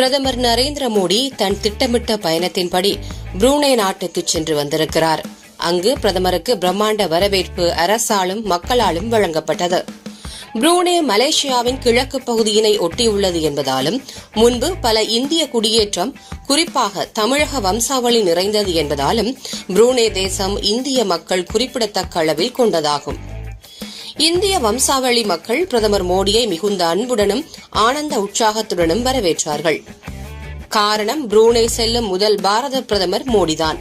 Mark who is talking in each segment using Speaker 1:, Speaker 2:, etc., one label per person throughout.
Speaker 1: பிரதமர் நரேந்திர மோடி தன் திட்டமிட்ட பயணத்தின்படி புரூனே நாட்டுக்கு சென்று வந்திருக்கிறார். அங்கு பிரதமருக்கு பிரம்மாண்ட வரவேற்பு அரசாலும் மக்களாலும் வழங்கப்பட்டது. புரூனே மலேசியாவின் கிழக்கு பகுதியினை ஒட்டியுள்ளது என்பதாலும் முன்பு பல இந்திய குடியேற்றம் குறிப்பாக தமிழக வம்சாவளி நிறைந்தது என்பதாலும் புரூனே தேசம் இந்திய மக்கள் குறிப்பிடத்தக்க அளவில் கொண்டதாகும். இந்திய வம்சாவளி மக்கள் பிரதமர் மோடியை மிகுந்த அன்புடனும் ஆனந்த உற்சாகத்துடனும் வரவேற்றார்கள். காரணம் புரூனே செல்லும் முதல் பாரத பிரதமர் மோடிதான்.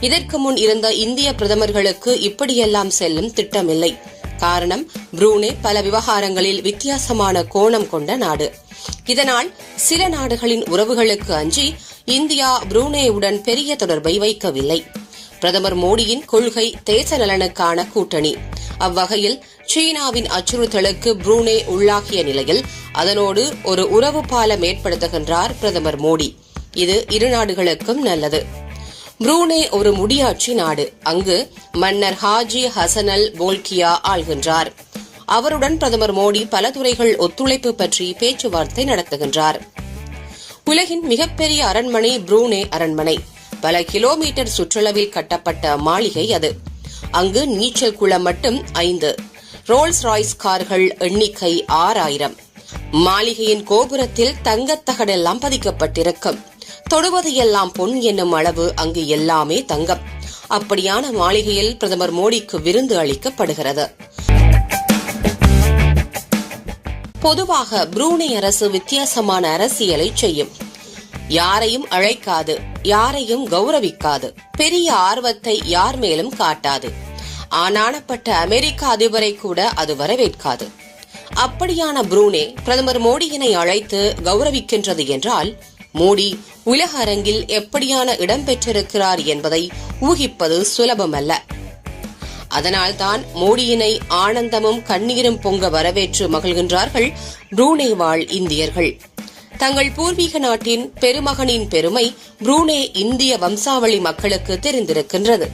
Speaker 1: இதற்கு முன் இருந்த இந்திய பிரதமர்களுக்கு இப்படியெல்லாம் செல்லும் திட்டமில்லை. காரணம் புரூனே பல விவகாரங்களில் வித்தியாசமான கோணம் கொண்ட நாடு. இதனால் சில நாடுகளின் உறவுகளுக்கு அஞ்சி இந்தியா புரூனேவுடன் பெரிய தொடர்பை வைக்கவில்லை. பிரதமர் மோடியின் கொள்கை தேச நலனுக்கான கூட்டணி. அவ்வகையில் சீனாவின் அச்சுறுத்தலுக்கு புரூனே உள்ளாகிய நிலையில் அதனோடு ஒரு உறவு பாலம் ஏற்படுத்துகின்றார் பிரதமர் மோடி. இது இரு நாடுகளுக்கும் நல்லது. புரூனே ஒரு முடியாட்சி நாடு. அங்கு மன்னர் ஹாஜி ஹசனல் போல்கியா ஆள்கின்றார். அவருடன் பிரதமர் மோடி பல துறைகள் ஒத்துழைப்பு பற்றி பேச்சுவார்த்தை நடத்துகின்றார். உலகின் மிகப்பெரிய அரண்மனை புரூனே அரண்மனை. பல கிலோமீட்டர் சுற்றளவில் கட்டப்பட்ட மாளிகை அது. அங்கு நீச்சல் குளம் மட்டும் ஐந்து. ரோல்ஸ் ராய்ஸ் கார்கள் எண்ணிக்கை ஆறாயிரம். மாளிகையின் கோபுரத்தில் தங்கத்தகடெல்லாம் பதிக்கப்பட்டிருக்கும். தொடுவது எல்லாம் பொன் என்னும் அளவு அங்கு எல்லாமே தங்கம். அப்படியான மாளிகையில் பிரதமர் மோடிக்கு விருந்து அளிக்கப்படுகிறது. பொதுவாக புரூனே அரசு வித்தியாசமான அரசியலை செய்யும். யாரையும் அழைக்காது யாரையும் கௌரவிக்காது. பெரிய ஆர்வத்தை யார் மேலும் காட்டாது. ஆனானப்பட்ட அமெரிக்க அதிபரை கூட அது வரவேற்காது. அப்படியான புரூனே பிரதமர் மோடியினை அழைத்து கௌரவிக்கின்றது என்றால் மோடி உலக அரங்கில் எப்படியான இடம் பெற்றிருக்கிறார் என்பதை ஊகிப்பது சுலபமல்ல. அதனால்தான் மோடியினை ஆனந்தமும் கண்ணீரும் பொங்க வரவேற்று மகிழ்கின்றார்கள் புரூனே வாழ் இந்தியர்கள். தங்கள் பூர்வீக நாட்டின் பெருமகனின் பெருமை புரூனே இந்திய வம்சாவளி மக்களுக்கு தெரிந்திருக்கின்றது.